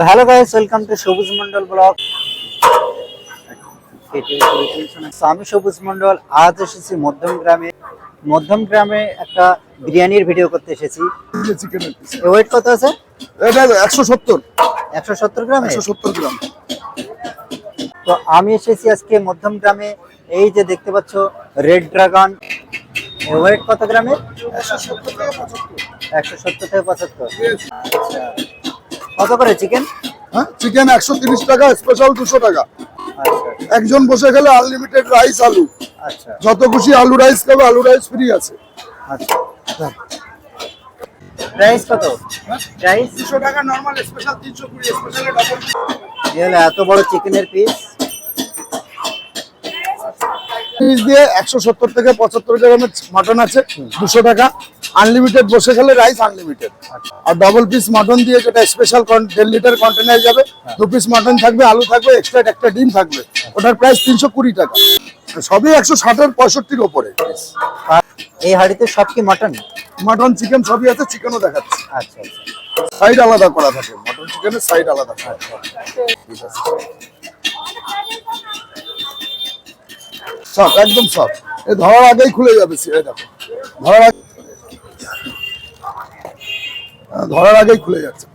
তো hello guys welcome to সবুজ Mondal blog আমি সবুজ মন্ডল আজ এসেছি মধ্যম গ্রামে। মধ্যম গ্রামে একটা বিরিয়ানির ভিডিও করতে এসেছি। ওয়েট কত আছে? এটা একশো সত্তর। একশো সত্তর গ্রামে? একশো সত্তর গ্রাম। তো আমি এসেছি আজকে মধ্যম গ্রামে। এই যে দেখতে পাচ্ছ রেড ড্রাগন ওয়েট কত গ্রামে? একশো সত্তর থেকে পঁচাত্তর। কত করে চিকেন হ্যাঁ? চিকেন একশো তিরিশ টাকা স্পেশাল দুশো টাকা। আচ্ছা একজন বসে গেলে আনলিমিটেড রাইস আলু। আচ্ছা। যত খুশি আলু রাইস খাবে আলু রাইস ফ্রি আছে। আচ্ছা। প্রাইস কত? রাইস দুশো টাকা নর্মাল স্পেশাল তিনশো কুড়ি স্পেশাল ডাবল এত বড় চিকেনের পিস পিস দিয়ে একশো সত্তর থেকে পঁচাত্তর গ্রামের মাটন আছে দুশো টাকা। আনলিমিটেড বসে গেলে রাইস আনলিমিটেড আর ডবল পিস মাটন দিয়ে যেটা স্পেশাল দেড় লিটার কন্টেনার যাবে দু পিস মাটন থাকবে আলু থাকবে এক্সট্রা একটা ডিম থাকবে। ওটার প্রাইস তিনশো কুড়ি টাকা। সবই একশো ষাটের পঁয়ষট্টির ওপরে। এই হাড়িতে সব কি মটন মাটন চিকেন সবই আছে চিকেনও দেখাচ্ছে। আচ্ছা আচ্ছা। সাইড আলাদা করা থাকে। মাটন চিকেনের সাইড আলাদা থাকে। ঠিক আছে সব একদম সব এই ধরার আগেই খুলে যাবে এই দেখো। ধরার আগে হ্যাঁ, ধরার আগেই খুলে যাচ্ছে।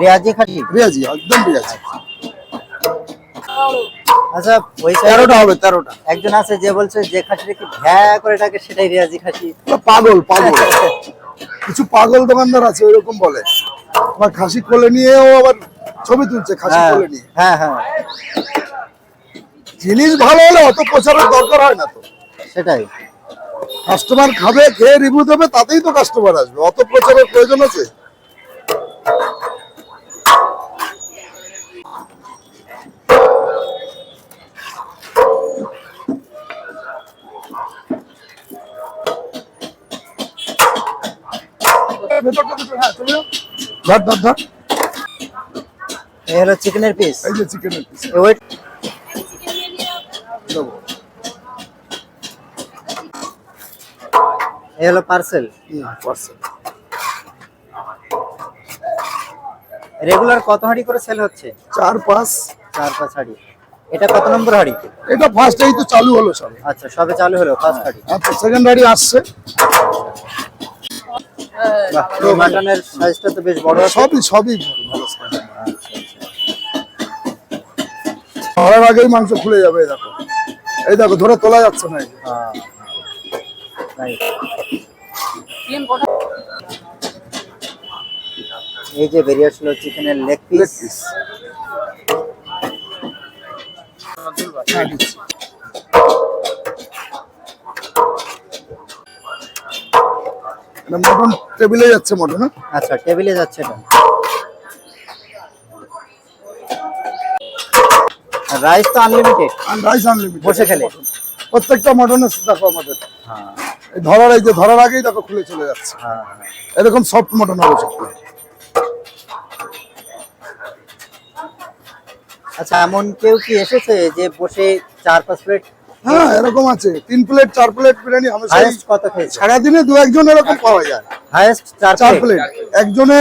রিয়াজি খাসি? রিয়াজি একদম রিয়াজি। আচ্ছা ওই তেরোটা হবে তেরোটা। একজন আছে যে বলছে যে খাসিটা কি ভ্যা করে ডাকে সেটাই রিয়াজি খাসি। পাগল পাগল। কিছু পাগল দোকানদার আছে ওইরকম বলে। আবার খাসি কোলে নিয়েও আবার ছবি তুলছে খাসি হ্যাঁ কোলে নিয়ে। হ্যাঁ হ্যাঁ। জিনিস ভালো হলে অত প্রচারের দরকার হয় না তো। সেটাই। কাস্টমার খাবে খেয়ে রিভিউ দেবে তাতেই তো কাস্টমার আসবে। অত প্রচারের প্রয়োজন আছে? হ্যাঁ। ধর, ধর, ধর। এই হলো চিকেনের পিস এই যে চিকেনের পিস ওয়েট এই হলো পার্সেল পার্সেল রেগুলার কত হাঁড়ি করে সেল হচ্ছে? চার পাঁচ। চার পাঁচ হাঁড়ি। এটা কত নম্বর হাঁড়ি? এটা ফার্স্ট এই তো চালু হলো সব। আচ্ছা সবে চালু হলো ফার্স্ট হাঁড়ি। আচ্ছা সেকেন্ড গাড়ি আসছে। মাটনের সাইজটা তো বেশ বড়। সবই সবই। ধরার আগেই মাংস খুলে যাবে এই দেখো। এই দেখো ধরে তোলা যাচ্ছে না এই হ্যাঁ, right. এই যে বেরিয়ে আসলো চিকেনের লেগ পিস মটন টেবিলে যাচ্ছে মটন হ্যাঁ? আচ্ছা টেবিলে যাচ্ছে এটা। রাইস তো আনলিমিটেড আর রাইস আনলিমিটেড বসে খেলে? প্রত্যেকটা মটনের দেখো আমাদের। হ্যাঁ। ধরার এই যে ধরার আগেই দেখো খুলে চলে যাচ্ছে। হ্যাঁ। এরকম সফট মটন হবে সত্যি আচ্ছা এমন কেউ কি এসেছে যে বসে চার পাঁচ প্লেট হ্যাঁ এরকম আছে। তিন প্লেট চার প্লেট বিরিয়ানি হামেশাই কত খেয়েছে? সারাদিনে দু একজন এরকম পাওয়া যায়। হাইয়েস্ট চার চার প্লেট প্লেট একজনে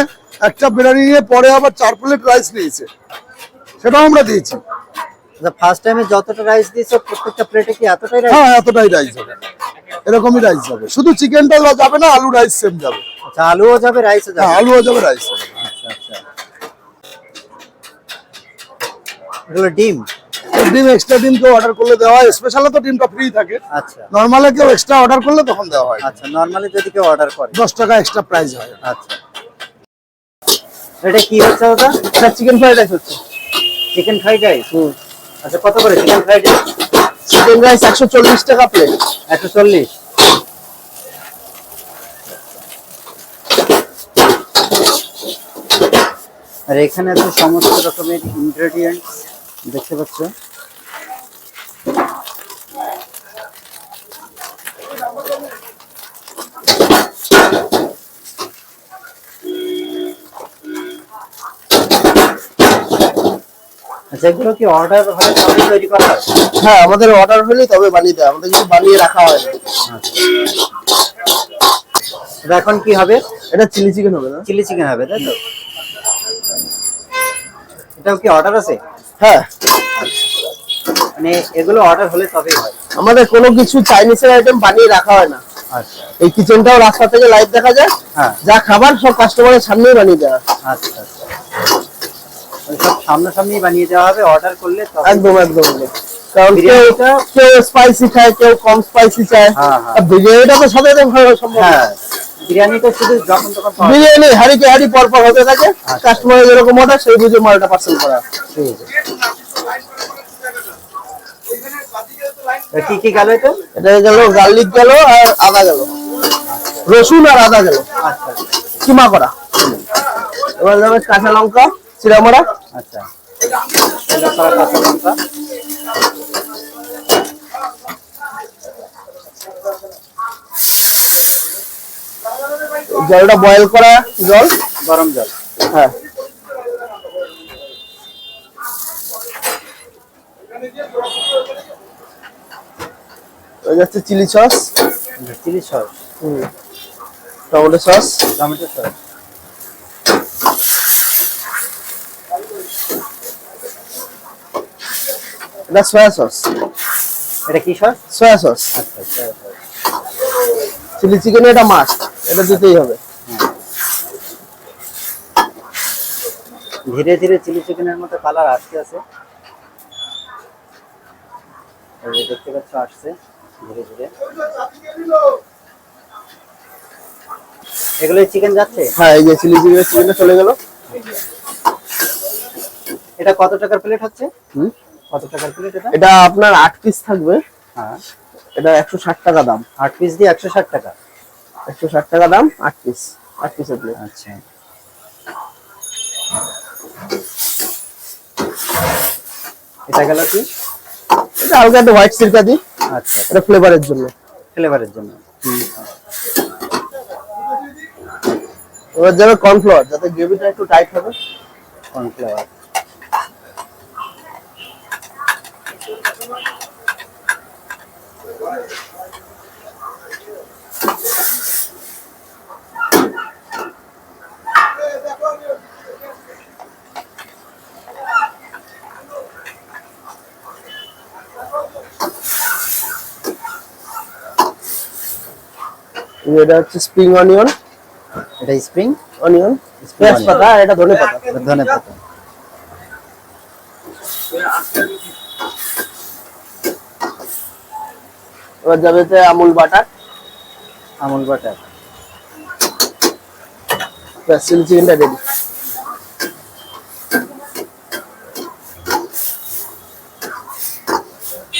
একটা বিরিয়ানি নিয়ে পরে আবার চার প্লেট রাইস নিয়েছে। সেটাও আমরা দিয়েছি। ফার্স্ট টাইমে যতটা রাইস দিয়েছে প্রত্যেকটা প্লেটে কি এতটাই রাইস হ্যাঁ এতটাই রাইস হবে। এরকমই রাইস যাবে। শুধু চিকেনটা যাবে না আলু রাইস সেম যাবে। আচ্ছা আলুও যাবে রাইসও যাবে। হ্যাঁ আলুও যাবে রাইস আচ্ছা আচ্ছা। এগুলো ডিম? ডিম এক্সট্রা ডিম কেউ অর্ডার করলে দেওয়া হয়। স্পেশালে তো ডিমটা ফ্রি থাকে। আচ্ছা। নর্মালে কেউ এক্সট্রা অর্ডার করলে তখন দেওয়া হয়। আচ্ছা নরমালি যদি কেউ অর্ডার করে। দশ টাকা এক্সট্রা প্রাইস হয়। আচ্ছা। এটা কি হচ্ছে দাদা এটা চিকেন ফ্রাইড রাইস হচ্ছে। চিকেন ফ্রাইড রাইস আচ্ছা কত করে? Chicken fried rice chicken rice একশো চল্লিশ টাকা প্লেট একশো চল্লিশ। আর এখানে আছে সমস্ত রকমের ইনগ্রেডিয়েন্টস দেখতে পাচ্ছ? আচ্ছা কি অর্ডার হলে তবে তৈরি করা হয়? হ্যাঁ আমাদের অর্ডার হলে তবে বানিয়ে দেয় আমাদের কিছু বানিয়ে রাখা হয় না। এখন কি হবে? এটা চিলি চিকেন হবে না? চিলি চিকেন হবে তাই তো? এটাও কি অর্ডার আছে? হ্যাঁ। মানে এগুলো অর্ডার হলে তবেই হয়। আমাদের কোনো কিছু চাইনিজের আইটেম বানিয়ে রাখা হয় না। আচ্ছা। এই কিচেনটাও রাস্তা থেকে লাইভ দেখা যায়। হ্যাঁ। যা খাবার সব কাস্টমারের সামনেই বানিয়ে দেওয়া। আচ্ছা আচ্ছা। সব সামনাসামনি বানিয়ে দেওয়া হবে অর্ডার করলে একদম একদম কারণ কেউ কেউ স্পাইসি খায় কেউ কম স্পাইসি চায়। হ্যাঁ, হ্যাঁ। বিরিয়ানিটা তো সাথে সম্ভব। হ্যাঁ বিরিয়ানিটা শুধু যখন তখন বিরিয়ানি হাড়ি কে হাড়ি পর পর হতে থাকে আচ্ছা। যেরকম অর্ডার সেই বুঝে মালটা পার্সেল করা। ঠিক আছে। কি কি গেল এটা? এটা গেল গার্লিক গেল আর আদা গেল। রসুন আর আদা গেল। আচ্ছা। কিমা করা। এবার যাবে কাঁচা লঙ্কা। চিরামরা আচ্ছা। জলটা বয়েল করা জল? গরম জল। হ্যাঁ। ওই যাচ্ছে chilli sauce. Chilli sauce. Tomato sauce. Tomato sauce. এটা সয়া সস এটা কি সস সয়া সস আচ্ছা চিলি চিকেনে এটা মাস্ট এটা দিতেই হবে। ধীরে ধীরে চিলি চিকেনের মতো কালার আসতে আছে। দেখতে পাচ্ছ আসছে ধীরে ধীরে। এগুলো চিকেন যাচ্ছে? হ্যাঁ এই যে চিলি চিকেনের চিকেনটা চলে গেল। এটা কত টাকার প্লেট হচ্ছে? হুম। কত টাকার প্লেট এটা? এটা আপনার আট পিস থাকবে। হ্যাঁ। এটা একশো ষাট টাকা দাম। আট পিস দিয়ে একশো ষাট টাকা? একশো ষাট টাকা দাম আট পিস আট পিসের প্লেট আচ্ছা। এটা গেল কি? এটা হালকা একটা হোয়াইট সিরকা দিই। আচ্ছা। এটা ফ্লেভারের জন্য। ফ্লেভারের জন্য। এবার যাবে কর্নফ্লাওয়ার যাতে গ্রেভিটা একটু টাইট হবে। কর্নফ্লাওয়ার এটা হচ্ছে স্প্রিং অনিয়ন এটা স্প্রিং অনিয়ন পেঁয়াজ পাতা আর এটা ধনে পাতা। ধনে পাতা। এবার যাবে আমুল বাটার। আমুল বাটার। ব্যাস চিলি চিকেনটা রেডি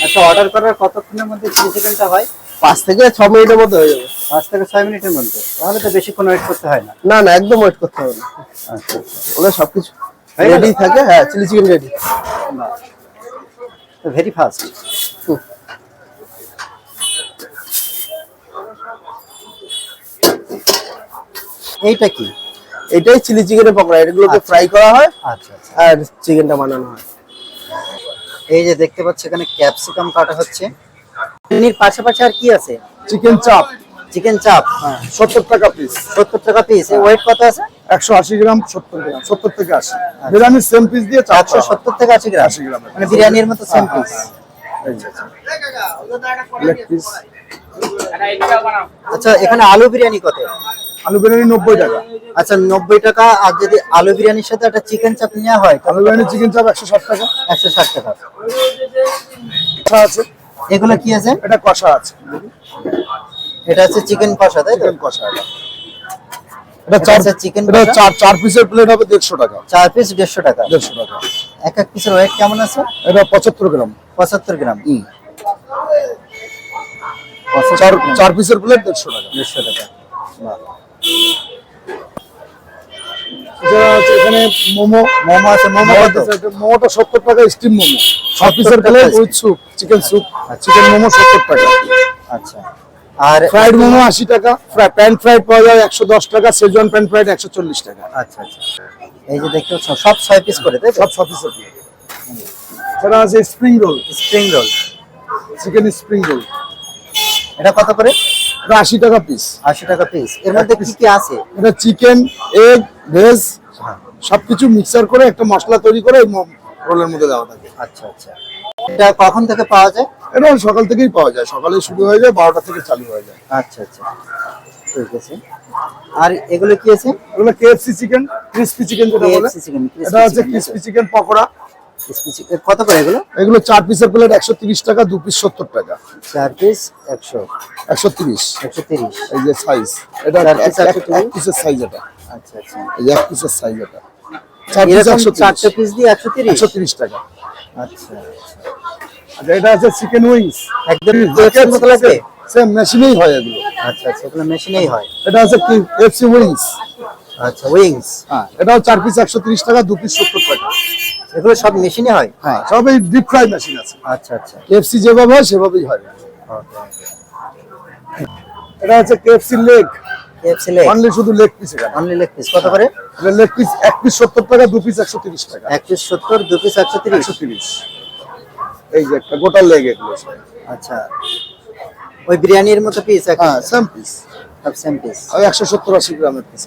আচ্ছা অর্ডার করার কতক্ষণের মধ্যে চিলি চিকেনটা হয়? পাঁচ থেকে ছ মিনিটের মধ্যে হয়ে যাবে। পাঁচ থেকে ছয় মিনিটের মধ্যে? তাহলে তো বেশিক্ষণ ওয়েট করতে হয় না। না না একদম ওয়েট করতে হবে না। আচ্ছা ওগুলো সবকিছু হয়ে রেডি থাকে হ্যাঁ chilli chicken ready very fast এইটা কি? এটাই চিলি চিকেনের পকোড়া এগুলোকে আচ্ছা। ফ্রাই করা হয় আচ্ছা আচ্ছা। আর চিকেনটা বানানো হয়। এই যে দেখতে পাচ্ছ এখানে ক্যাপসিকাম কাটা হচ্ছে। এর পাশাপাশি আর কি আছে? চিকেন চাপ চিকেন চাপ হ্যাঁ। সত্তর টাকা পিস সত্তর টাকা পিস ওয়েট কত আছে? একশো আশি গ্রাম সত্তর গ্রাম সত্তর থেকে আশি। বিরিয়ানির সেম পিস দিয়ে একশো সত্তর থেকে আশি গ্রাম। 80 গ্রামের। মানে বিরিয়ানির মতো সেম পিস লেগ পিস আচ্ছা এখানে আলু বিরিয়ানি কত? আলু বিরিয়ানি নব্বই টাকা। আচ্ছা নব্বই টাকা। আর যদি আলু বিরিয়ানির সাথে একটা চিকেন চাপ নেওয়া হয় আলু বিরিয়ানি চিকেন চাপ একশো ষাট টাকা। একশো ষাট টাকা। কষা আছে। এগুলো কি আছে? এটা কষা আছে। এটা হচ্ছে চিকেন কষা তাই চিকেন কষা এটা। এটা চার আছে chicken এটা চার চার পিসের প্লেট হবে দেড়শো টাকা। চার পিস দেড়শো টাকা। দেড়শো টাকা। এক এক পিসের ওয়েট কেমন আছে? এটা পঁচাত্তর গ্রাম। পঁচাত্তর গ্রাম। চার চার পিসের প্লেট দেড়শো টাকা। দেড়শো টাকা। বাহ। এছাড়া আছে এখানে মোমো মোমো আছে মোমো মোমোটা সত্তর টাকা স্টিম মোমো। ছ পিসের plate with soup chicken soup chicken momo সত্তর টাকা। আচ্ছা। আর ফ্রাইড মোমো আশি টাকা প্যান ফ্রাইড পাওয়া যায় একশো দশ টাকা সেজন প্যান ফ্রাইড একশো চল্লিশ টাকা। আচ্ছা আচ্ছা। এই যে দেখতে পাচ্ছ সব ছয় পিস করে তাই সব ছ পিসের এছাড়া আছে spring roll spring roll chicken spring roll এটা কত করে? এটা আশি টাকা পিস আশি টাকা পিস এর মধ্যে কি কি আছে? এটা চিকেন এগ ভেজ সবকিছু মিক্সার করে একটা মশলা তৈরি করে রোলের মধ্যে দেওয়া থাকে। আচ্ছা আচ্ছা। এটা কখন থেকে পাওয়া যায়? এটা সকাল থেকেই পাওয়া যায়। সকালে শুরু হয়ে যায় বারোটা থেকে চালু হয়ে যায়। আচ্ছা আচ্ছা। ঠিক আছে। আর এগুলো কি আছে? এগুলো কেএফসি চিকেন ক্রিসপি চিকেন যেটা বলে। Chicken, এটা হচ্ছে ক্রিসপি চিকেন পকোড়া। কত করে এগুলো? এগুলো চার পিসের প্লেট একশো তিরিশ টাকা দু পিস সত্তর টাকা। চার পিস একশো। একশো তিরিশ। একশো তিরিশ। এই যে সাইজ এটা চার piece এক- এক- 130 এক পিসের সাইজ এটা। আচ্ছা আচ্ছা। এই এক পিসের সাইজ এটা। চার পিস একশো চারটে পিস দিয়ে একশো তিরিশ? একশো তিরিশ টাকা। আচ্ছা আচ্ছা। এটা আছে চিকেন উইংস একদম KFC মতো লাগে সেম মেশিনেই হয় এগুলো। আচ্ছা আচ্ছা এগুলো মেশিনেই হয়। এটা আছে এফসি উইংস আচ্ছা উইংস হ্যাঁ এটাও চার পিস একশো তিরিশ টাকা দু পিস সত্তর টাকা। এগুলো সব মেশিনে হয়? হ্যাঁ সব এই ডিপ ফ্রাই মেশিন আছে। আচ্ছা আচ্ছা। কেএফসি যেভাবে হয় সেভাবেই হয়। এটা হচ্ছে KFC leg KFC leg only শুধু লেগ পিস এখানে। অনলি লেগ পিস কত করে? লেগ পিস এক পিস সত্তর টাকা দু পিস একশো তিরিশ টাকা। এক পিস সত্তর দু পিস একশো তিরিশ। একশো তিরিশ। এই যে একটা গোটা লেগ এগুলো আচ্ছা। ওই বিরিয়ানির মতো পিস হ্যাঁ সেম পিস সব সেম পিস ওই একশো সত্তর আশি গ্রামের পিস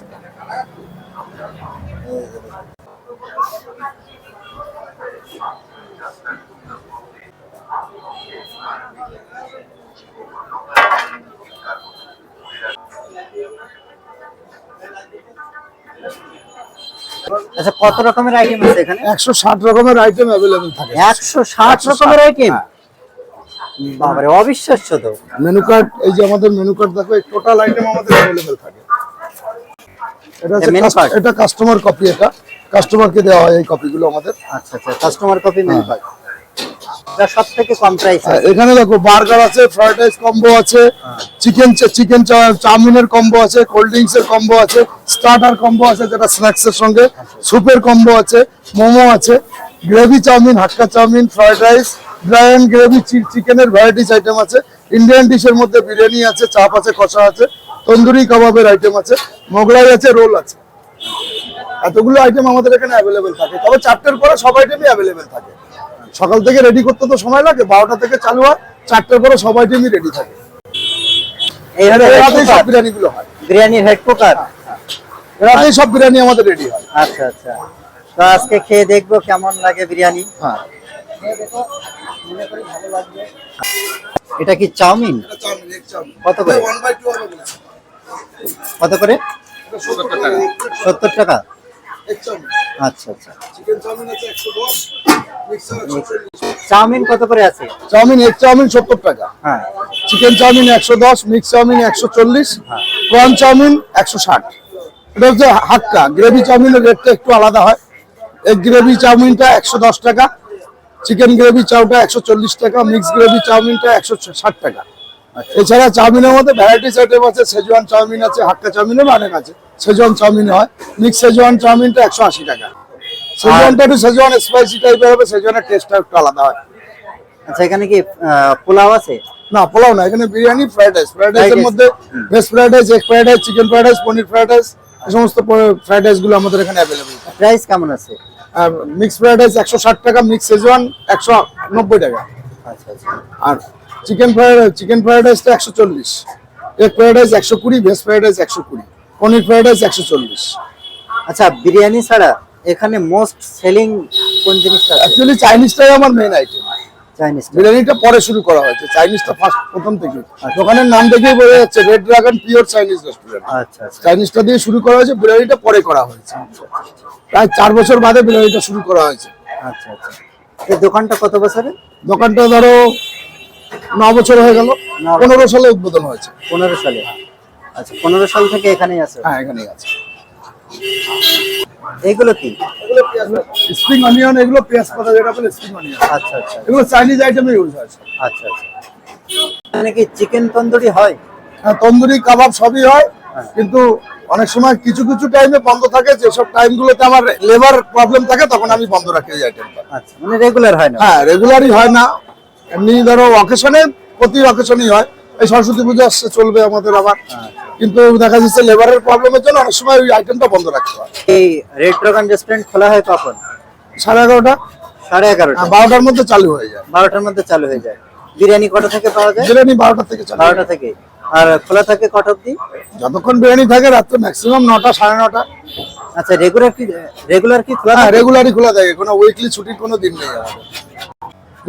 আচ্ছা কত রকমের আইটেম আছে এখানে? একশো ষাট রকমের আইটেম অ্যাভেলেবেল থাকে। একশো ষাট রকমের আইটেম বাবারে অবিশ্বাস্য তো। মেনু কার্ড এই যে আমাদের মেনু কার্ড দেখো এই টোটাল আইটেম আমাদের অ্যাভেলেবেল থাকে। এটা মেনু কার্ড এটা কাস্টমার কপি এটা। কাস্টমারকে দেওয়া হয় এই কপিগুলো আমাদের। আচ্ছা আচ্ছা কাস্টমার কপি মেনু কার্ড এটা সব থেকে কম প্রাইস এখানে দেখো বার্গার আছে ফ্রাইড রাইস কম্বো আছে চিকেন চিকেন চাউমিনের কম্বো আছে কোল্ড ড্রিঙ্কস এর কম্বো আছে স্টার্টার কম্বো আছে যেটা স্ন্যাক্স এর সঙ্গে স্যুপের কম্বো আছে মোমো আছে gravy chow mein Hakka chow mein fried rice dry and gravy চিকেনের ভ্যারাইটিস আইটেম আছে ইন্ডিয়ান ডিশের মধ্যে বিরিয়ানি আছে চাপ আছে কষা আছে তন্দুরি কাবাবের আইটেম আছে মোগলাই আছে রোল আছে। এতগুলো আইটেম আমাদের এখানে অ্যাভেলেবেল থাকে। তবে চারটের পরে সব আইটেমই অ্যাভেলেবেল থাকে। সকাল থেকে রেডি করতে তো সময় লাগে বারোটা থেকে চালু হয় চারটের পরে সবাই আইটেমই রেডি থাকে। এই হলো সব cooker, বিরিয়ানি হয়। বিরিয়ানির হেড কুকার রাতেই সব বিরিয়ানি আমাদের রেডি হয়। আচ্ছা আচ্ছা। তো আজকে খেয়ে দেখব কেমন লাগে বিরিয়ানি। হ্যাঁ। এটা কি চাউমিন? কত করে? কত করে? সত্তর টাকা? আচ্ছা আচ্ছা। চাউমিন কত করে আছে? চাউমিন এক চাউমিন সত্তর টাকা। হ্যাঁ। চিকেন চাউমিন একশো দশ মিক্স চাউমিন একশো চল্লিশ প্রন চাউমিন একশো ষাট। এটা হচ্ছে হাক্কা। গ্রেভি চাউমিনের রেটটা একটু আলাদা হয়। এগ গ্রেভি চাউমিনটা একশো দশ টাকা চিকেন গ্রেভি চাউটা একশো চল্লিশ টাকা মিক্স গ্রেভি চাউমিনটা একশো ষাট টাকা। এছাড়া চাউমিনের মধ্যে ভ্যারাইটিস আইটেম আছে সেজওয়ান চাউমিন আছে হাক্কা চাউমিনের অনেক আছে। সেজওয়ান চাউমিন হয়। মিক্স সেজওয়ান চাউমিনটা একশো আশি টাকা। সেজওয়ানটা একটু সেজওয়ান স্পাইসি টাইপের হবে সেজওয়ানের টেস্টটা একটু আলাদা হয়। আচ্ছা এখানে কি পোলাও আছে? না পোলাও না এখানে বিরিয়ানি ফ্রাইড রাইস ফ্রাইড রাইসের মধ্যে veg fried rice egg fried rice chicken fried rice paneer fried rice এই সমস্ত ফ্রাইড রাইসগুলো আমাদের এখানে অ্যাভেলেবল প্রাইস কেমন আছে? আর মিক্স ফ্রাইড রাইস একশো ষাট টাকা মিক্স সেজওয়ান একশো নব্বই টাকা। আচ্ছা আচ্ছা। আর চিকেন ফ্রাইড চিকেন ফ্রাইড রাইসটা একশো চল্লিশ। এগ ফ্রাইড রাইস একশো কুড়ি ভেজ ফ্রাইড রাইস একশো কুড়ি। পনির ফ্রাইড রাইস একশো চল্লিশ। আচ্ছা বিরিয়ানি ছাড়া এখানে মোস্ট সেলিং কোন জিনিসটা অ্যাকচুয়ালি চাইনিজটাই আমার মেন আইটেম চাইনিজ বিরিয়ানিটা পরে শুরু করা হয়েছে চাইনিজটা ফার্স্ট প্রথম থেকে দোকানের নাম দেখেই বোঝা যাচ্ছে red dragon pure Chinese restaurant আচ্ছা আচ্ছা। চাইনিজটা দিয়ে শুরু করা হয়েছে বিরিয়ানিটা পরে করা হয়েছে। প্রায় চার বছর বাদে বিরিয়ানিটা শুরু করা হয়েছে। আচ্ছা আচ্ছা। এই দোকানটা কত বছরে দোকানটা ধরো ন বছর হয়ে গেল পনেরো সালে উদ্বোধন হয়েছে। পনেরো সালে। আচ্ছা পনেরো সাল থেকে এখানেই আছে? হ্যাঁ এখানেই আছে। এগুলো কি? স্প্রিং অনিয়ন এগুলো পেঁয়াজ পাতা যেটা বলে স্প্রিং অনিয়ন। আচ্ছা আচ্ছা। এগুলো চাইনিজ আইটেমে ইউজ আচ্ছা আচ্ছা। এখানে কি চিকেন তন্দুরি হয়? হ্যাঁ তন্দুরি কাবাব সবই হয় কিন্তু অনেক সময় কিছু কিছু টাইমে বন্ধ থাকে যেসব টাইম গুলোতে আমার লেবার প্রবলেম থাকে তখন আমি বন্ধ রাখি এই আইটেমটা আচ্ছা মানে রেগুলার হয় না? হ্যাঁ রেগুলারই হয় না। এমনি ধরো অকেশনে প্রতি অকেশনই হয়। এই সরস্বতী পুজো আসছে চলবে আমাদের আবার। কিন্তু দেখা যাচ্ছে লেবারের প্রবলেমের জন্য অনেক সময় ওই আইটেমটা বন্ধ রাখতে হয়। এই রেড ড্রাগন রেস্টুরেন্ট খোলা হয় কখন? সাড়ে এগারোটা? সাড়ে এগারোটা। হ্যাঁ, বারোটার মধ্যে চালু হয়ে যায়। বারোটার মধ্যে চালু হয়ে যায়। বিরিয়ানি কটা থেকে পাওয়া যায়? বিরিয়ানি বারোটা থেকে বারোটা থেকে। আর খোলা থাকে কটা অব্দি যতক্ষণ বিরিয়ানি থাকে রাত্রে ম্যাক্সিমাম নটা সাড়ে নটা। আচ্ছা রেগুলার কি রেগুলার কি খোলা হ্যাঁ রেগুলারই খোলা থাকে। কোনো উইকলি ছুটির কোনো দিন নেই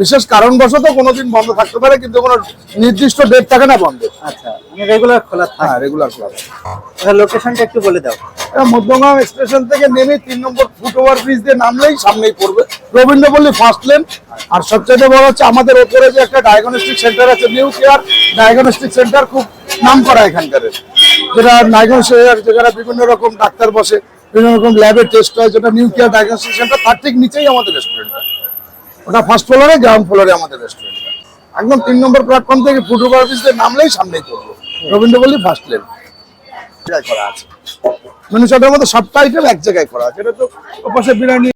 বিশেষ কারণবশত কোনোদিন বন্ধ থাকতে পারে কিন্তু কোনো নির্দিষ্ট ডেট থাকে না বন্ধ। আচ্ছা মানে রেগুলার খোলা হ্যাঁ রেগুলার খোলা লোকেশনটা একটু বলে দাও। মধ্যমগ্রাম স্টেশন থেকে নেমে তিন নম্বর ফুট ওভার ব্রিজ দিয়ে নামলেই সামনেই পড়বে। রবীন্দ্রপল্লী ফার্স্ট লেন আর সবচেয়ে বড় হচ্ছে আমাদের ওপরে যে একটা ডায়াগনস্টিক সেন্টার আছে নিউ কেয়ার ডায়াগনস্টিক সেন্টার খুব নাম করা এখানকার। যেটা ডায়াগনস্টিক যেখানে বিভিন্ন রকম ডাক্তার বসে বিভিন্ন রকম ল্যাবে টেস্ট হয় যেটা নিউ কেয়ার ডায়াগনস্টিক সেন্টার তার ঠিক নিচেই আমাদের রেস্টুরেন্টটা ওটা ফার্স্ট ফ্লোরে গ্রাউন্ড ফ্লোরে আমাদের রেস্টুরেন্টটা একদম তিন নম্বর প্ল্যাটফর্ম থেকে ফুড ওভার ব্রিজ নামলেই সামনেই করব রবীন্দ্রপল্লী ফার্স্ট লেন করা আছে। মেনু চার্টের মধ্যে সবটা আইটেম এক জায়গায় করা আছে। এটা তো ওপাশে বিরিয়ানি